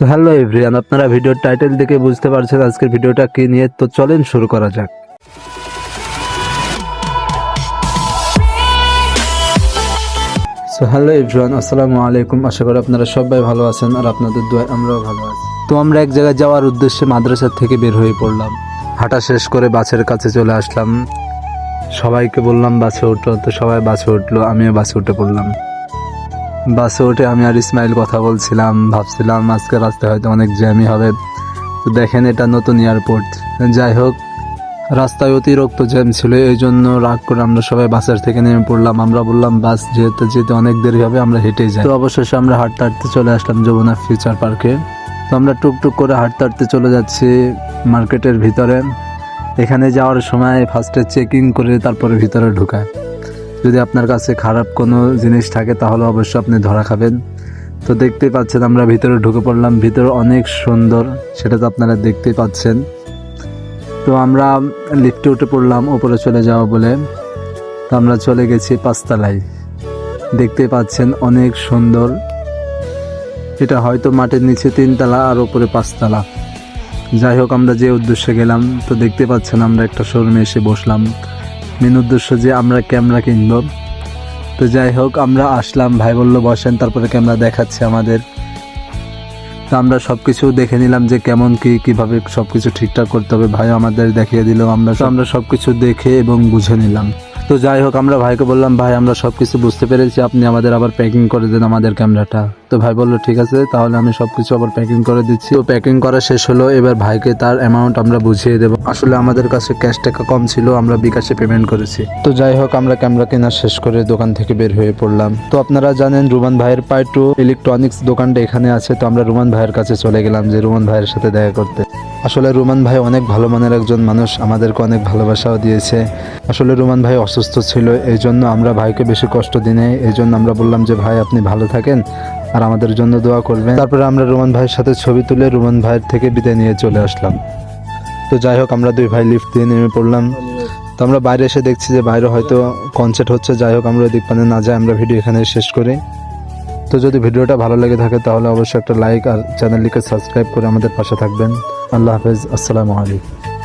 So hello everyone আপনারা ভিডিওর title দেখে বুঝতে পারছেন আজকের ভিডিওটা কি নিয়ে। তো চলেন শুরু করা যাক। সো হ্যালো এভরিওয়ান আসসালামু আলাইকুম। আশা করি আপনারা সবাই ভালো আছেন আর আপনাদের দোয়ায় আমরাও ভালো আছি। তো আমরা এক জায়গায় যাওয়ার উদ্দেশ্যে মাদ্রাসা থেকে বের হয়ে পড়লাম। হাঁটা শেষ করে বাসের কাছে চলে আসলাম। সবাইকে বললাম, বাসে উঠো। তো সবাই বাসে উঠল, আমিও বাসে উঠে পড়লাম। বাসে উঠে আমি আর ইসমাইল কথা বলছিলাম, ভাবছিলাম আজকে রাস্তায় হয়তো অনেক জ্যামই হবে। তো দেখেন এটা নতুন এয়ারপোর্ট যাই হোক, রাস্তায় অতিরিক্ত জ্যাম ছিল এই জন্য রাগ করে আমরা সবাই বাসের থেকে নেমে পড়লাম। আমরা বললাম, বাস যেতে যেতে অনেক দেরি হবে, আমরা হেঁটেই যাই। তো অবশেষে আমরা হাঁটতে হাঁটতে চলে আসলাম যমুনা ফিউচার পার্কে। তো আমরা টুকটুক করে হাঁটতে হাঁটতে চলে যাচ্ছি মার্কেটের ভিতরে। এখানে যাওয়ার সময় ফার্স্টে চেকিং করে তারপরে ভিতরে ঢুকায়। যদি আপনার কাছে খারাপ কোনো জিনিস থাকে, তাহলে অবশ্যই আপনি ধরা খাবেন। তো দেখতেই পাচ্ছেন, আমরা ভিতরে ঢুকে পড়লাম। ভিতরে অনেক সুন্দর, সেটা তো আপনারা দেখতেই পাচ্ছেন। তো আমরা লিফটে উঠে পড়লাম, উপরে চলে যাওয়া বলে। তো আমরা চলে গেছি পাঁচতলায়। দেখতে পাচ্ছেন, অনেক সুন্দর। এটা হয়তো মাটির নিচে তিনতলা আর উপরে পাঁচতলা। যাই হোক, আমরা যে উদ্দেশ্যে গেলাম, তো দেখতে পাচ্ছেন, আমরা একটা শোরুমে এসে বসলাম। মেন উদ্দেশ্য যে আমরা ক্যামেরা কিনব। তো যাই হোক, আমরা আসলাম, ভাই বলল, বসেন, তারপরে ক্যামেরা দেখাচ্ছে আমাদের। তো আমরা সব কিছু দেখে নিলাম যে কেমন কি, কীভাবে সব কিছু ঠিকঠাক করতে হবে। ভাই আমাদের দেখিয়ে দিল, আমরা আমরা সব কিছু দেখে এবং বুঝে নিলাম। তো যাই হোক, আমরা ভাইকে বললাম, ভাই, আমরা সব কিছু বুঝতে পেরেছি। আপনি আমাদের আবার প্যাকিং করে দেন আমাদের ক্যামেরাটা তো ভাই বলল, ঠিক আছে, তাহলে আমি সব কিছু আবার প্যাকিং করে দিচ্ছি। তো প্যাকিং করা শেষ হলো। এবার ভাইকে তার অ্যামাউন্ট আমরা বুঝিয়ে দেবো। আসলে আমাদের কাছে ক্যাশ টাকা কম ছিল, আমরা বিকাশে পেমেন্ট করেছি। তো যাই হোক, আমরা ক্যামেরা কেনা শেষ করে দোকান থেকে বের হয়ে পড়লাম। তো আপনারা জানেন, রুমান ভাইয়ের পাই টু ইলেকট্রনিক্স দোকানটা এখানে আছে। তো আমরা রুমান ভাইয়ের কাছে চলে গেলাম যে রুমান ভাইয়ের সাথে দেখা করতে। আসলে রুমান ভাই অনেক ভালো মানের একজন মানুষ, আমাদেরকে অনেক ভালোবাসাও দিয়েছে। আসলে রুমান ভাই অসুস্থ ছিল এই জন্য আমরা ভাইকে বেশি কষ্ট দিনে এই জন্য আমরা বললাম যে, ভাই, আপনি ভালো থাকেন আর আমাদের জন্য দোয়া করবেন। তারপরে আমরা রোমান ভাইয়ের সাথে ছবি তুলে রোমান ভাইয়ের থেকে বিদায় নিয়ে চলে আসলাম। তো যাই হোক, আমরা দুই ভাই লিফট দিয়ে নেমে পড়লাম। তো আমরা বাইরে এসে দেখছি যে, বাইরে হয়তো কনসার্ট হচ্ছে। যাই হোক, আমরা ওই পানে না যাই, আমরা ভিডিও এখানে শেষ করি। তো যদি ভিডিওটা ভালো লেগে থাকে, তাহলে অবশ্যই একটা লাইক আর চ্যানেলটিকে সাবস্ক্রাইব করে আমাদের পাশে থাকবেন। আল্লাহ হাফেজ। আসসালামু আলাইকুম।